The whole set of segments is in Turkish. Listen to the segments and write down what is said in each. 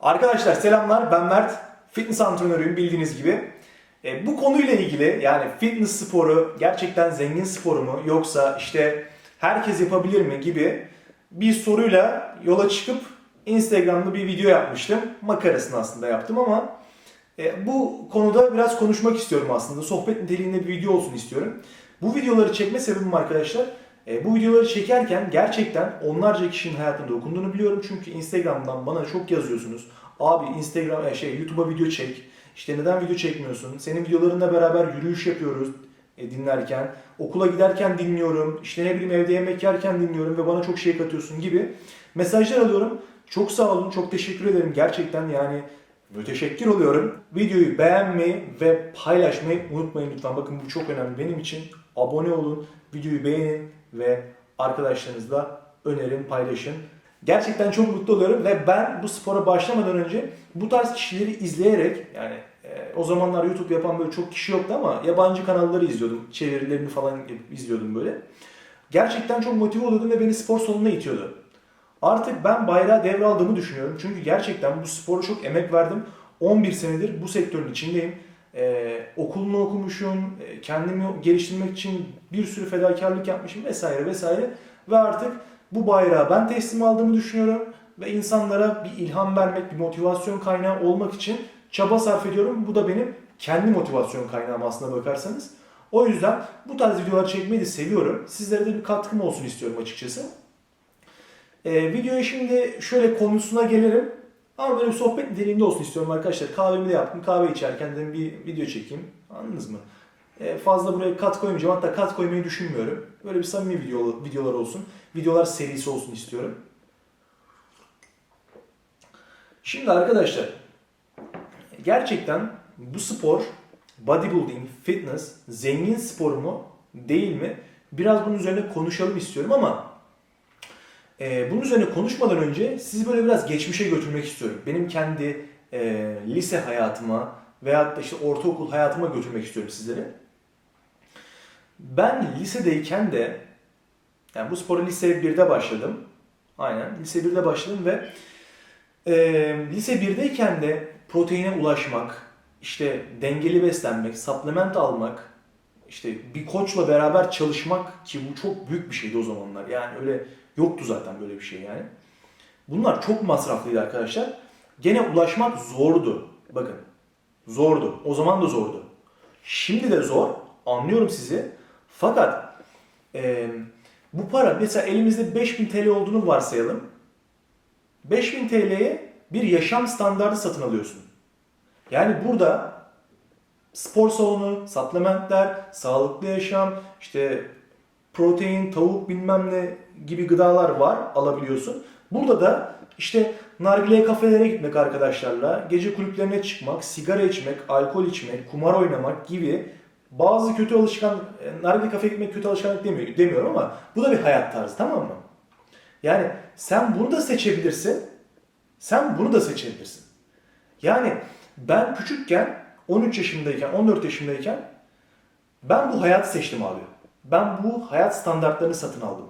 Arkadaşlar selamlar ben Mert. Fitness antrenörüyüm bildiğiniz gibi. E, bu konuyla ilgili yani fitness sporu gerçekten zengin sporu mu yoksa işte herkes yapabilir mi gibi bir soruyla yola çıkıp Instagram'da bir video yapmıştım. Makarasını aslında yaptım ama e, bu konuda biraz konuşmak istiyorum aslında. Sohbet niteliğinde bir video olsun istiyorum. Bu videoları çekme sebebim arkadaşlar e, bu videoları çekerken gerçekten onlarca kişinin hayatına dokunduğunu biliyorum. Çünkü Instagram'dan bana çok yazıyorsunuz. Abi Instagram e, şey YouTube'a video çek. İşte neden video çekmiyorsun? Senin videolarınla beraber yürüyüş yapıyoruz e, dinlerken. Okula giderken dinliyorum. İşte ne bileyim evde yemek yerken dinliyorum ve bana çok şey katıyorsun gibi mesajlar alıyorum. Çok sağ olun, çok teşekkür ederim. Gerçekten yani müteşekkir oluyorum. Videoyu beğenmeyi ve paylaşmayı unutmayın lütfen. Bakın bu çok önemli benim için. Abone olun, videoyu beğenin ve arkadaşlarınızla önerin, paylaşın. Gerçekten çok mutlu oluyorum ve ben bu spora başlamadan önce bu tarz kişileri izleyerek yani e, o zamanlar YouTube yapan böyle çok kişi yoktu ama yabancı kanalları izliyordum. Çevirilerini falan izliyordum böyle. Gerçekten çok motive oluyordum ve beni spor salonuna itiyordu. Artık ben bayrağı devraldığımı düşünüyorum. Çünkü gerçekten bu sporu çok emek verdim. 11 senedir bu sektörün içindeyim. Ee, okulunu okumuşum, e, kendimi geliştirmek için bir sürü fedakarlık yapmışım vesaire vesaire. Ve artık bu bayrağı ben teslim aldığımı düşünüyorum. Ve insanlara bir ilham vermek, bir motivasyon kaynağı olmak için çaba sarf ediyorum. Bu da benim kendi motivasyon kaynağım aslına bakarsanız. O yüzden bu tarz videolar çekmeyi de seviyorum. Sizlere de bir katkım olsun istiyorum açıkçası. Ee, videoya şimdi şöyle konusuna gelirim. Ama böyle bir sohbet niteliğinde olsun istiyorum arkadaşlar. Kahvemi de yaptım. Kahve içerken de bir video çekeyim. Anladınız mı? Ee, fazla buraya kat koymayacağım. Hatta kat koymayı düşünmüyorum. Böyle bir samimi video, videolar olsun. Videolar serisi olsun istiyorum. Şimdi arkadaşlar gerçekten bu spor bodybuilding, fitness zengin spor mu değil mi? Biraz bunun üzerine konuşalım istiyorum ama ee, bunun üzerine konuşmadan önce sizi böyle biraz geçmişe götürmek istiyorum. Benim kendi e, lise hayatıma da işte ortaokul hayatıma götürmek istiyorum sizleri. Ben lisedeyken de yani bu spora lise 1'de başladım. Aynen lise 1'de başladım ve e, lise 1'deyken de proteine ulaşmak, işte dengeli beslenmek, supplement almak, işte bir koçla beraber çalışmak ki bu çok büyük bir şeydi o zamanlar. Yani öyle Yoktu zaten böyle bir şey yani. Bunlar çok masraflıydı arkadaşlar. Gene ulaşmak zordu. Bakın. Zordu. O zaman da zordu. Şimdi de zor. Anlıyorum sizi. Fakat e, bu para mesela elimizde 5000 TL olduğunu varsayalım. 5000 TL'ye bir yaşam standardı satın alıyorsun. Yani burada spor salonu, supplementler, sağlıklı yaşam, işte protein, tavuk bilmem ne gibi gıdalar var alabiliyorsun. Burada da işte nargile kafelere gitmek arkadaşlarla, gece kulüplerine çıkmak, sigara içmek, alkol içmek, kumar oynamak gibi bazı kötü alışkan, e, nargile kafeye gitmek kötü alışkanlık demiyor, demiyorum ama bu da bir hayat tarzı tamam mı? Yani sen bunu da seçebilirsin, sen bunu da seçebilirsin. Yani ben küçükken 13 yaşındayken, 14 yaşındayken ben bu hayatı seçtim abi. Ben bu hayat standartlarını satın aldım.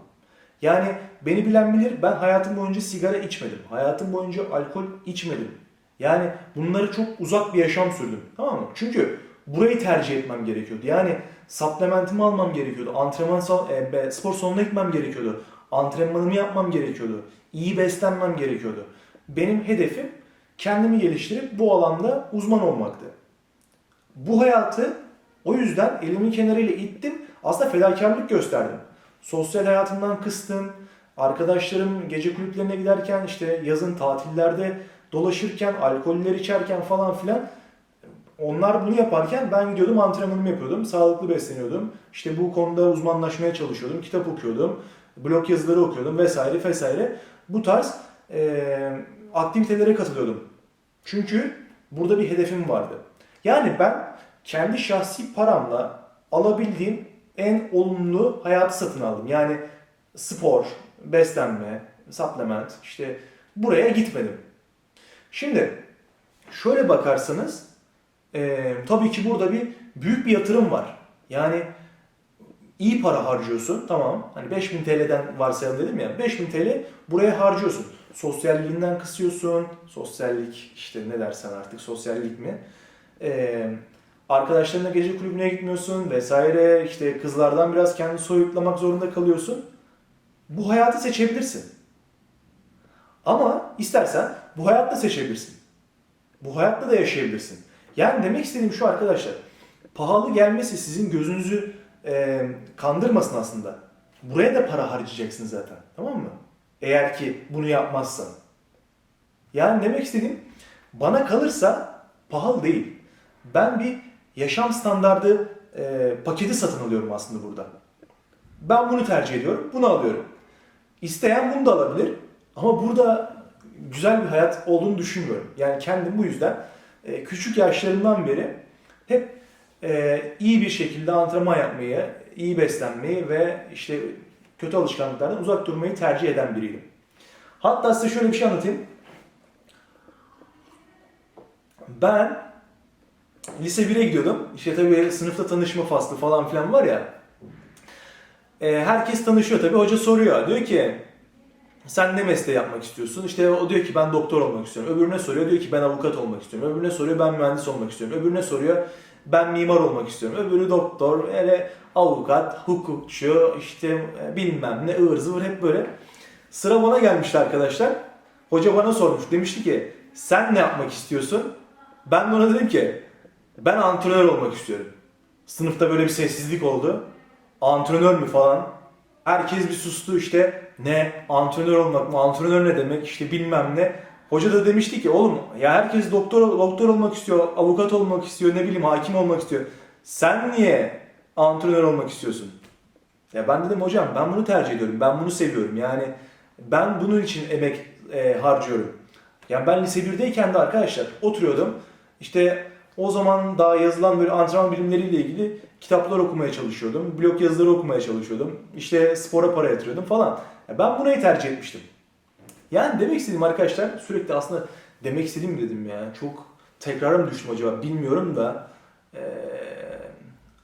Yani beni bilen bilir ben hayatım boyunca sigara içmedim. Hayatım boyunca alkol içmedim. Yani bunları çok uzak bir yaşam sürdüm. Tamam mı? Çünkü burayı tercih etmem gerekiyordu. Yani supplementimi almam gerekiyordu. Antrenman e, spor salonuna gitmem gerekiyordu. Antrenmanımı yapmam gerekiyordu. İyi beslenmem gerekiyordu. Benim hedefim kendimi geliştirip bu alanda uzman olmaktı. Bu hayatı o yüzden elimin kenarıyla ittim. Aslında fedakarlık gösterdim. Sosyal hayatımdan kıstım. Arkadaşlarım gece kulüplerine giderken işte yazın tatillerde dolaşırken, alkoller içerken falan filan onlar bunu yaparken ben gidiyordum antrenmanımı yapıyordum. Sağlıklı besleniyordum. İşte bu konuda uzmanlaşmaya çalışıyordum. Kitap okuyordum. Blog yazıları okuyordum vesaire vesaire. Bu tarz e, aktivitelere katılıyordum. Çünkü burada bir hedefim vardı. Yani ben kendi şahsi paramla alabildiğim en olumlu hayatı satın aldım. Yani spor, beslenme, supplement işte buraya gitmedim. Şimdi şöyle bakarsanız e, tabii ki burada bir büyük bir yatırım var. Yani iyi para harcıyorsun tamam. Hani 5000 TL'den varsayalım dedim ya 5000 TL buraya harcıyorsun. sosyalliğinden kısıyorsun. Sosyallik işte ne dersen artık sosyallik mi? Ee, arkadaşlarına gece kulübüne gitmiyorsun vesaire. İşte kızlardan biraz kendini soyutlamak zorunda kalıyorsun. Bu hayatı seçebilirsin. Ama istersen bu hayatta seçebilirsin. Bu hayatta da yaşayabilirsin. Yani demek istediğim şu arkadaşlar. Pahalı gelmesi sizin gözünüzü e, kandırmasın aslında. Buraya da para harcayacaksın zaten. Tamam mı? Eğer ki bunu yapmazsan. Yani demek istediğim bana kalırsa pahalı değil. Ben bir yaşam standardı e, paketi satın alıyorum aslında burada. Ben bunu tercih ediyorum. Bunu alıyorum. İsteyen bunu da alabilir. Ama burada güzel bir hayat olduğunu düşünmüyorum. Yani kendim bu yüzden e, küçük yaşlarımdan beri hep e, iyi bir şekilde antrenman yapmayı, iyi beslenmeyi ve işte kötü alışkanlıklardan uzak durmayı tercih eden biriydim. Hatta size şöyle bir şey anlatayım. Ben lise 1'e gidiyordum. İşte tabii sınıfta tanışma faslı falan filan var ya. E, herkes tanışıyor tabii. Hoca soruyor. Diyor ki sen ne mesleği yapmak istiyorsun? İşte o diyor ki ben doktor olmak istiyorum. Öbürüne soruyor diyor ki ben avukat olmak istiyorum. Öbürüne soruyor ben mühendis olmak istiyorum. Öbürüne soruyor ben mimar olmak istiyorum. Öbürü doktor, öyle avukat, hukukçu, işte e, bilmem ne ıvır zıvır hep böyle. Sıra bana gelmişti arkadaşlar. Hoca bana sormuş. Demişti ki sen ne yapmak istiyorsun? Ben de ona dedim ki ben antrenör olmak istiyorum. Sınıfta böyle bir sessizlik oldu. Antrenör mü falan. Herkes bir sustu işte. Ne? Antrenör olmak mı? Antrenör ne demek? İşte bilmem ne. Hoca da demişti ki oğlum ya herkes doktor doktor olmak istiyor, avukat olmak istiyor, ne bileyim hakim olmak istiyor. Sen niye antrenör olmak istiyorsun? Ya ben dedim hocam ben bunu tercih ediyorum. Ben bunu seviyorum. Yani ben bunun için emek e, harcıyorum. Yani ben lise 1'deyken de arkadaşlar oturuyordum. İşte o zaman daha yazılan böyle antrenman bilimleriyle ilgili kitaplar okumaya çalışıyordum. Blog yazıları okumaya çalışıyordum. İşte spora para yatırıyordum falan. Ben burayı tercih etmiştim. Yani demek istediğim arkadaşlar sürekli aslında demek istediğim dedim ya. Çok tekrara mı düştüm acaba bilmiyorum da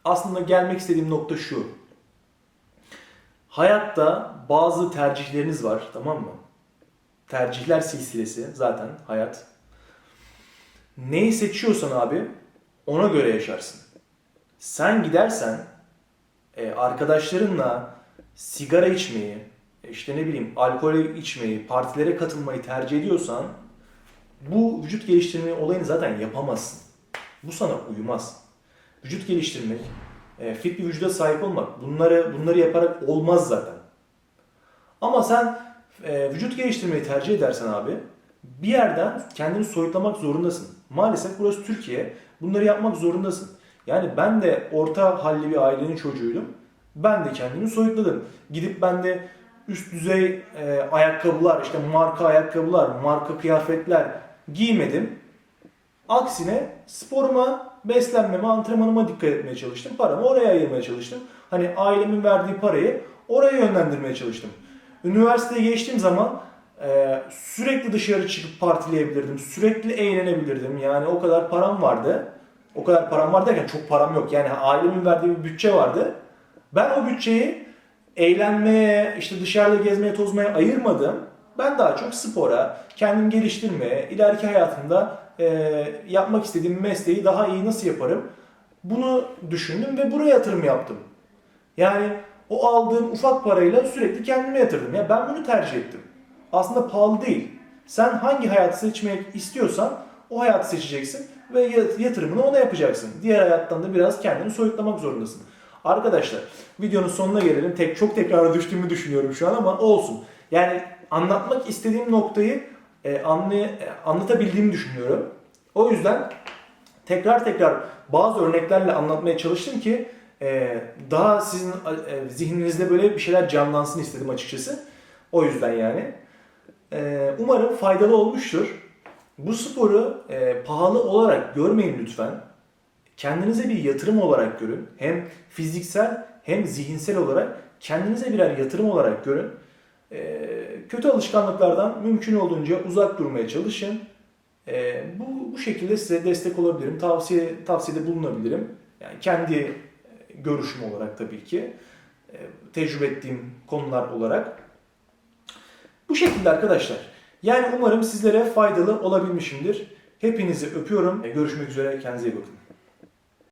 aslında gelmek istediğim nokta şu. Hayatta bazı tercihleriniz var tamam mı? Tercihler silsilesi zaten hayat. Neyi seçiyorsan abi ona göre yaşarsın. Sen gidersen e, arkadaşlarınla sigara içmeyi, işte ne bileyim alkol içmeyi, partilere katılmayı tercih ediyorsan bu vücut geliştirme olayını zaten yapamazsın. Bu sana uymaz. Vücut geliştirmek, e, fit bir vücuda sahip olmak bunları bunları yaparak olmaz zaten. Ama sen e, vücut geliştirmeyi tercih edersen abi bir yerden kendini soyutlamak zorundasın. Maalesef burası Türkiye. Bunları yapmak zorundasın. Yani ben de orta halli bir ailenin çocuğuydum. Ben de kendimi soyutladım. Gidip ben de üst düzey e, ayakkabılar, işte marka ayakkabılar, marka kıyafetler giymedim. Aksine sporuma, beslenmeme, antrenmanıma dikkat etmeye çalıştım. Paramı oraya ayırmaya çalıştım. Hani ailemin verdiği parayı oraya yönlendirmeye çalıştım. Üniversiteye geçtiğim zaman e, sürekli dışarı çıkıp partileyebilirdim. Sürekli eğlenebilirdim. Yani o kadar param vardı. O kadar param var derken çok param yok. Yani ailemin verdiği bir bütçe vardı. Ben o bütçeyi eğlenmeye, işte dışarıda gezmeye, tozmaya ayırmadım. Ben daha çok spora, kendimi geliştirmeye, ileriki hayatımda e, yapmak istediğim mesleği daha iyi nasıl yaparım? Bunu düşündüm ve buraya yatırım yaptım. Yani o aldığım ufak parayla sürekli kendime yatırdım. Ya ben bunu tercih ettim. Aslında pahalı değil. Sen hangi hayatı seçmek istiyorsan o hayatı seçeceksin ve yatırımını ona yapacaksın. Diğer hayattan da biraz kendini soyutlamak zorundasın. Arkadaşlar videonun sonuna gelelim. Tek çok tekrara düştüğümü düşünüyorum şu an ama olsun. Yani anlatmak istediğim noktayı e, anlay e, anlatabildiğimi düşünüyorum. O yüzden tekrar tekrar bazı örneklerle anlatmaya çalıştım ki e, daha sizin e, zihninizde böyle bir şeyler canlansın istedim açıkçası. O yüzden yani. E, umarım faydalı olmuştur. Bu sporu e, pahalı olarak görmeyin lütfen. Kendinize bir yatırım olarak görün. Hem fiziksel hem zihinsel olarak kendinize birer yatırım olarak görün. E, kötü alışkanlıklardan mümkün olduğunca uzak durmaya çalışın. E, bu, bu şekilde size destek olabilirim. Tavsiye tavsiyede bulunabilirim. Yani kendi görüşüm olarak tabii ki. E, tecrübe ettiğim konular olarak. Bu şekilde arkadaşlar. Yani umarım sizlere faydalı olabilmişimdir. Hepinizi öpüyorum. Görüşmek üzere. Kendinize iyi bakın.